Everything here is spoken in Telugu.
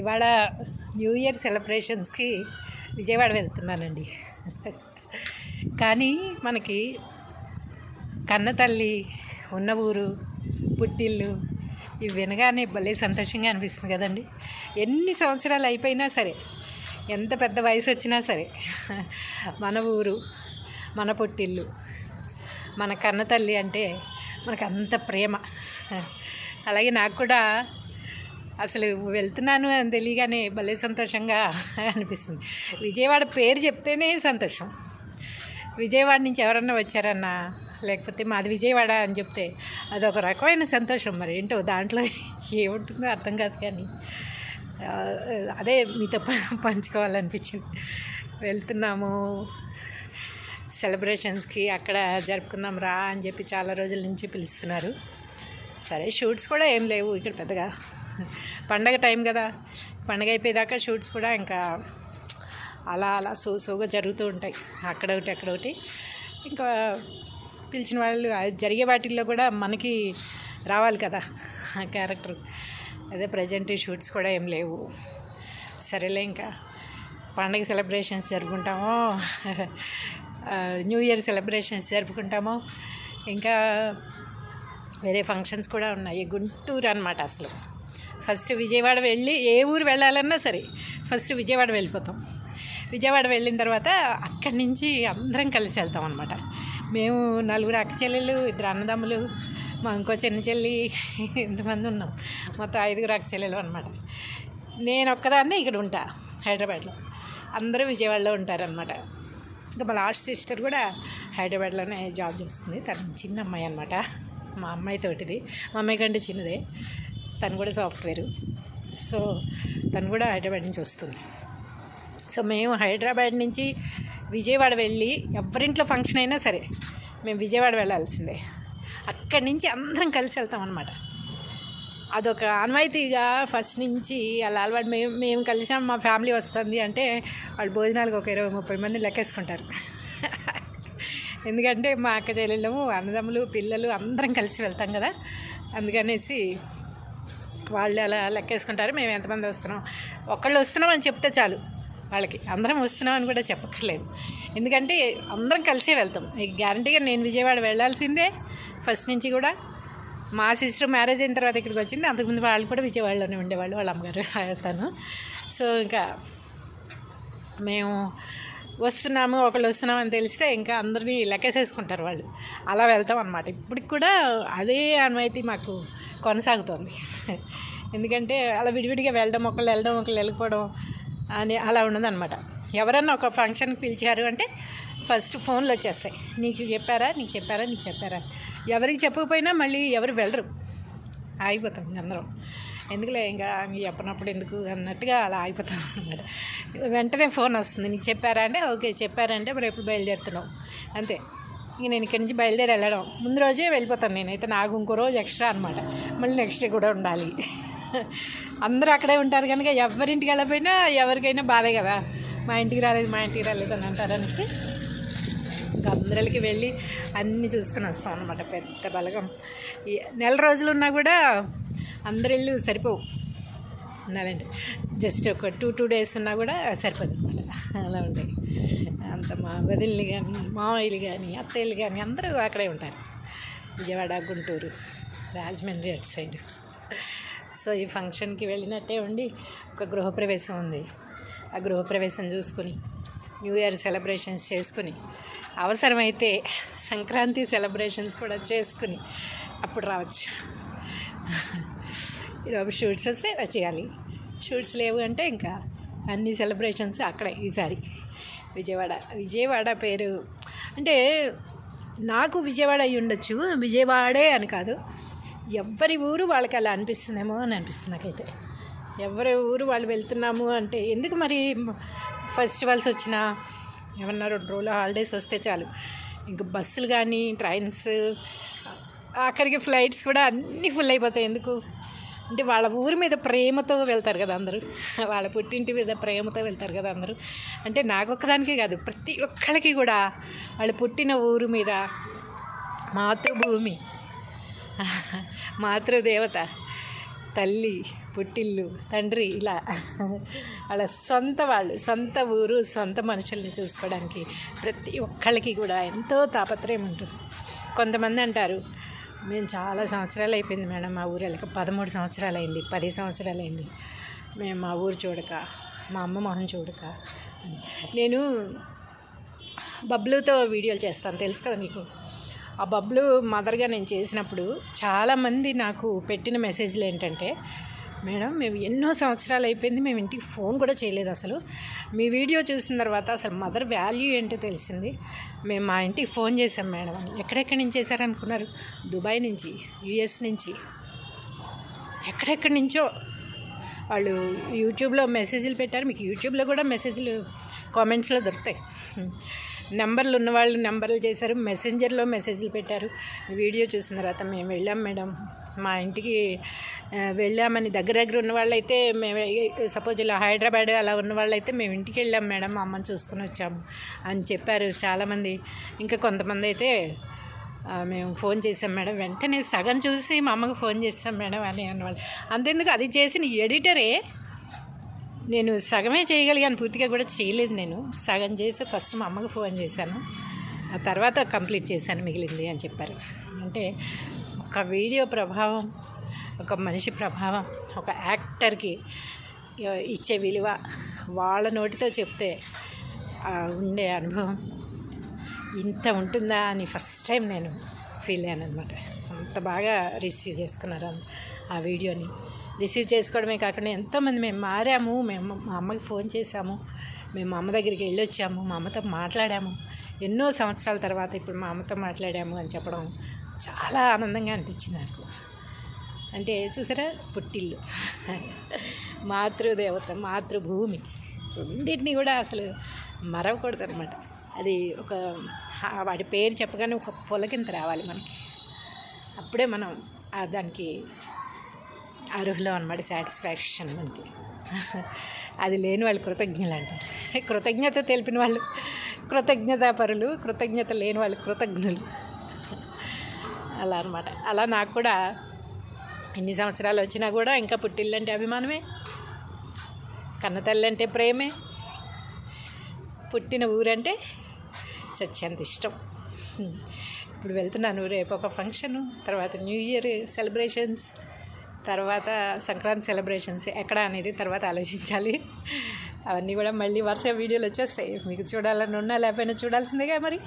ఇవాళ న్యూ ఇయర్ సెలబ్రేషన్స్కి విజయవాడ వెళ్తున్నానండి. కానీ మనకి కన్న తల్లి ఉన్న ఊరు పుట్టిల్లు ఇవి వినగానే భలే సంతోషంగా అనిపిస్తుంది కదండి. ఎన్ని సంవత్సరాలు అయిపోయినా సరే ఎంత పెద్ద వయసు వచ్చినా సరే మన ఊరు మన పుట్టిల్లు మన కన్న తల్లి అంటే మనకు అంత ప్రేమ. అలాగే నాకు కూడా అసలు వెళ్తున్నాను అని తెలియగానే భలే సంతోషంగా అనిపిస్తుంది. విజయవాడ పేరు చెప్తేనే సంతోషం. విజయవాడ నుంచి ఎవరన్నా వచ్చారన్నా లేకపోతే మాది విజయవాడ అని చెప్తే అదొక రకమైన సంతోషం మరి. ఏంటో దాంట్లో ఏముంటుందో అర్థం కాదు కానీ అదే మీతో పంచుకోవాలనిపించింది. వెళ్తున్నాము సెలబ్రేషన్స్కి అక్కడ జరుపుకుందాం రా అని చెప్పి చాలా రోజుల నుంచి పిలుస్తున్నారు. సరే షూట్స్ కూడా ఏం లేవు ఇక్కడ పెద్దగా. పండగ టైం కదా. పండగ అయిపోయేదాకా షూట్స్ కూడా ఇంకా అలా అలా సో సోగా జరుగుతూ ఉంటాయి. అక్కడ ఒకటి అక్కడ ఒకటి. ఇంకా పిలిచిన వాళ్ళు జరిగే వాటిల్లో కూడా మనకి రావాలి కదా ఆ క్యారెక్టర్. అదే ప్రజెంట్ షూట్స్ కూడా ఏం లేవు. సరేలే ఇంకా. పండగ సెలబ్రేషన్స్ జరుపుకుంటామో న్యూ ఇయర్ సెలబ్రేషన్స్ జరుపుకుంటామో ఇంకా వేరే ఫంక్షన్స్ కూడా ఉన్నాయి. గుంటూరు అనమాట అసలు. ఫస్ట్ విజయవాడ వెళ్ళి ఏ ఊరు వెళ్ళాలన్నా సరే ఫస్ట్ విజయవాడ వెళ్ళిపోతాం. విజయవాడ వెళ్ళిన తర్వాత అక్కడి నుంచి అందరం కలిసి వెళ్తాం అనమాట మేము నలుగురు అక్క చెల్లెలు ఇద్దరు అన్నదమ్ములు మా ఇంకో చిన్న చెల్లి ఇంతమంది ఉన్నాం. మొత్తం ఐదుగురు అక్క చెల్లెలు అనమాట నేను ఒక్కదాన్నే ఇక్కడ ఉంటా హైదరాబాద్లో. అందరూ విజయవాడలో ఉంటారనమాట ఇంకా మా లాస్ట్ సిస్టర్ కూడా హైదరాబాద్లోనే జాబ్ చేస్తుంది. తను చిన్న అమ్మాయి అనమాట మా అమ్మాయి తోటిది. మా అమ్మాయి కంటే చిన్నదే. తను కూడా సాఫ్ట్వేరు. సో తను కూడా హైదరాబాద్ నుంచి వస్తుంది. సో మేము హైదరాబాద్ నుంచి విజయవాడ వెళ్ళి ఎవరింట్లో ఫంక్షన్ అయినా సరే మేము విజయవాడ వెళ్ళాల్సిందే. అక్కడి నుంచి అందరం కలిసి వెళ్తాం అనమాట అదొక ఆన్వాయితీగా ఫస్ట్ నుంచి అలా అలవాటు మేము మేము కలిసాం మా ఫ్యామిలీ వస్తుంది అంటే వాళ్ళు భోజనాలకు ఒక ఇరవై ముప్పై మంది లెక్కేసుకుంటారు. ఎందుకంటే మా అక్క చెల్లెళ్ళము అన్నదమ్ములు పిల్లలు అందరం కలిసి వెళ్తాం కదా. అందుకనేసి వాళ్ళు అలా లెక్కేసుకుంటారు మేము ఎంతమంది వస్తున్నాం? ఒకళ్ళు వస్తున్నామని చెప్తే చాలు వాళ్ళకి. అందరం వస్తున్నాం అని కూడా చెప్పక్కర్లేదు. ఎందుకంటే అందరం కలిసే వెళ్తాం. మీకు గ్యారంటీగా నేను విజయవాడ వెళ్ళాల్సిందే ఫస్ట్ నుంచి కూడా. మా సిస్టర్ మ్యారేజ్ అయిన తర్వాత ఇక్కడికి వచ్చింది. అంతకుముందు వాళ్ళు కూడా విజయవాడలోనే ఉండేవాళ్ళు వాళ్ళ అమ్మగారు తను సో ఇంకా మేము వస్తున్నాము ఒకళ్ళు వస్తున్నాం అని తెలిస్తే ఇంకా అందరినీ లెక్కేసేసుకుంటారు వాళ్ళు. అలా వెళ్తాం అనమాట ఇప్పటికి కూడా అదే అనువైతే మాకు కొనసాగుతుంది. ఎందుకంటే అలా విడివిడిగా వెళ్ళడం ఒకళ్ళు వెళ్ళడం ఒకళ్ళు వెళ్ళిపోవడం అని అలా ఉండదన్నమాట ఎవరన్నా ఒక ఫంక్షన్కి పిలిచారు అంటే ఫస్ట్ ఫోన్లు వచ్చేస్తాయి. నీకు చెప్పారా? నీకు చెప్పారా? నీకు చెప్పారా? ఎవరికి చెప్పకపోయినా మళ్ళీ ఎవరు వెళ్ళరు. ఆగిపోతాం అందరం. ఎందుకులే ఇంకా చెప్పనప్పుడు ఎందుకు అన్నట్టుగా అలా ఆగిపోతాం అనమాట వెంటనే ఫోన్ వస్తుంది. నీకు చెప్పారా అంటే ఓకే చెప్పారంటే మరి ఎప్పుడు బయలుదేరుతున్నావు? అంతే. ఇక నేను ఇక్కడి నుంచి బయలుదేరి వెళ్ళడం. ముందు రోజే వెళ్ళిపోతాను నేనైతే. నాకు ఇంకో రోజు ఎక్స్ట్రా అనమాట మళ్ళీ నెక్స్ట్ డే కూడా ఉండాలి. అందరూ అక్కడే ఉంటారు కనుక ఎవరింటికి వెళ్ళపోయినా ఎవరికైనా బాధే కదా. మా ఇంటికి రాలేదు మా ఇంటికి రాలేదు అని అంటారు అనేసి. ఇంకా అందరికి వెళ్ళి అన్నీ చూసుకొని వస్తాం అనమాట పెద్ద బలగం. ఈ నెల రోజులు ఉన్నా కూడా అందరి వెళ్ళి సరిపోవు. ఉండాలంటే. జస్ట్ ఒక టూ టూ డేస్ ఉన్నా కూడా సరిపోదు. అనమాట అలా ఉంటాయి. అంత మా వదిలి కానీ మామయ్యలు కానీ అత్తయ్యలు కానీ అందరూ అక్కడే ఉంటారు. విజయవాడ గుంటూరు రాజమండ్రి అటు సైడ్. సో ఈ ఫంక్షన్కి వెళ్ళినట్టే ఉండి ఒక గృహప్రవేశం ఉంది. ఆ గృహప్రవేశం చూసుకుని న్యూ ఇయర్ సెలబ్రేషన్స్ చేసుకుని అవసరమైతే సంక్రాంతి సెలబ్రేషన్స్ కూడా చేసుకుని అప్పుడు రావచ్చు. ఈరోజు షూట్స్ వస్తే చేయాలి. షూట్స్ లేవు అంటే ఇంకా అన్ని సెలబ్రేషన్స్ అక్కడే ఈసారి. విజయవాడ విజయవాడ పేరు అంటే నాకు విజయవాడ అయి ఉండొచ్చు విజయవాడే అని కాదు. ఎవరి ఊరు వాళ్ళకి అలా అనిపిస్తుందేమో అని అనిపిస్తుంది నాకైతే. ఎవరి ఊరు వాళ్ళు వెళ్తున్నాము అంటే ఎందుకు మరి ఫెస్టివల్స్ వచ్చినా ఏమన్నా రెండు రోజులు హాలిడేస్ వస్తే చాలు. ఇంకా బస్సులు కానీ ట్రైన్స్ ఆఖరికి ఫ్లైట్స్ కూడా అన్నీ ఫుల్ అయిపోతాయి ఎందుకు? అంటే వాళ్ళ ఊరి మీద ప్రేమతో వెళ్తారు కదా అందరూ. వాళ్ళ పుట్టింటి మీద ప్రేమతో వెళ్తారు కదా అందరూ. అంటే నాకొక్కదానికే కాదు ప్రతి ఒక్కరికి కూడా వాళ్ళు పుట్టిన ఊరు మీద మాతృభూమి మాతృదేవత తల్లి పుట్టిల్లు తండ్రి ఇలా వాళ్ళ సొంత వాళ్ళు సొంత ఊరు సొంత మనుషుల్ని చూసుకోవడానికి ప్రతి ఒక్కళ్ళకి కూడా ఎంతో తాపత్రయం ఉంటుంది. కొంతమంది అంటారు మేము చాలా సంవత్సరాలు అయిపోయింది మేడం మా ఊరు వెళ్ళక. పదమూడు సంవత్సరాలు అయింది పది సంవత్సరాలు అయింది మేము మా ఊరు చూడక మా అమ్మ మొహం చూడక నేను బబ్లుతో వీడియోలు చేస్తాను తెలుసు కదా మీకు? ఆ బబ్లు మదర్గా నేను చేసినప్పుడు చాలామంది నాకు పెట్టిన మెసేజ్లు ఏంటంటే మేడం మేము ఎన్నో సంవత్సరాలు అయిపోయింది మేము ఇంటికి ఫోన్ కూడా చేయలేదు అసలు. మీ వీడియో చూసిన తర్వాత అసలు మదర్ వాల్యూ ఏంటో తెలిసింది. మేము మా ఇంటికి ఫోన్ చేసాం మేడం. ఎక్కడెక్కడి నుంచి చేశారనుకున్నారు? దుబాయ్ నుంచి యుఎస్ నుంచి. ఎక్కడెక్కడి నుంచో వాళ్ళు యూట్యూబ్లో మెసేజ్లు పెట్టారు. మీకు యూట్యూబ్లో కూడా మెసేజ్లు కామెంట్స్లో దొరుకుతాయి. నెంబర్లు ఉన్న వాళ్ళు నెంబర్లు చేశారు. మెసెంజర్లో మెసేజ్లు పెట్టారు. వీడియో చూసిన తర్వాత మేము వెళ్ళాం మేడం. మా ఇంటికి వెళ్ళామని దగ్గర దగ్గర ఉన్న వాళ్ళైతే మేము సపోజ్ ఇలా హైదరాబాద్ అలా ఉన్న వాళ్ళైతే మేము ఇంటికి వెళ్ళాం మేడం మా అమ్మని చూసుకుని వచ్చాము అని చెప్పారు చాలామంది. ఇంకా కొంతమంది అయితే మేము ఫోన్ చేసాం మేడం వెంటనే సగం చూసి మా అమ్మకి ఫోన్ చేసాం మేడం అని అన్నవాళ్ళు. అంతేందుకు అది చేసిన ఎడిటరే నేను సగమే చేయగలిగాను పూర్తిగా కూడా చేయలేదు నేను. సగం చేసి ఫస్ట్ మా అమ్మకి ఫోన్ చేశాను ఆ తర్వాత కంప్లీట్ చేశాను మిగిలింది అని చెప్పారు. అంటే ఒక వీడియో ప్రభావం ఒక మనిషి ప్రభావం ఒక యాక్టర్కి ఇచ్చే విలువ వాళ్ళ నోటితో చెప్తే ఉండే అనుభవం ఇంత ఉంటుందా అని ఫస్ట్ టైం నేను ఫీల్ అయ్యాను అనమాట అంత బాగా రిసీవ్ చేసుకున్నారు ఆ వీడియోని. రిసీవ్ చేసుకోవడమే కాకుండా ఎంతోమంది మేము మారాము మేము మా అమ్మకి ఫోన్ చేశాము మేము మా అమ్మ దగ్గరికి వెళ్ళి వచ్చాము మా అమ్మతో మాట్లాడాము. ఎన్నో సంవత్సరాల తర్వాత ఇప్పుడు మా అమ్మతో మాట్లాడాము అని చెప్పడం చాలా ఆనందంగా అనిపించింది నాకు. అంటే చూసారా? పుట్టిల్లు. మాతృదేవత మాతృభూమి. రెండింటిని కూడా అసలు మరవకూడదు అనమాట అది ఒక వాటి పేరు చెప్పగానే ఒక పొలకింత రావాలి మనకి. అప్పుడే మనం దానికి అర్హులం అనమాట సాటిస్ఫాక్షన్ మనకి. అది లేని వాళ్ళు కృతజ్ఞులు అంటారు కృతజ్ఞత తెలిపిన వాళ్ళు కృతజ్ఞతాపరులు కృతజ్ఞత లేని వాళ్ళు కృతజ్ఞులు. అలా అనమాట అలా నాకు కూడా ఎన్ని సంవత్సరాలు వచ్చినా కూడా ఇంకా పుట్టిల్లంటే అభిమానమే కన్నతల్లి అంటే ప్రేమే పుట్టిన ఊరంటే చచ్చేంత ఇష్టం. ఇప్పుడు వెళ్తున్నాను రేపు ఒక ఫంక్షన్ తర్వాత న్యూ ఇయర్ సెలబ్రేషన్స్. తర్వాత సంక్రాంతి సెలబ్రేషన్స్ ఎక్కడ అనేది తర్వాత ఆలోచించాలి. అవన్నీ కూడా మళ్ళీ వరుసగా వీడియోలు వచ్చేస్తాయి. మీకు చూడాలని ఉన్నా లేకపోయినా చూడాల్సిందేగా మరి.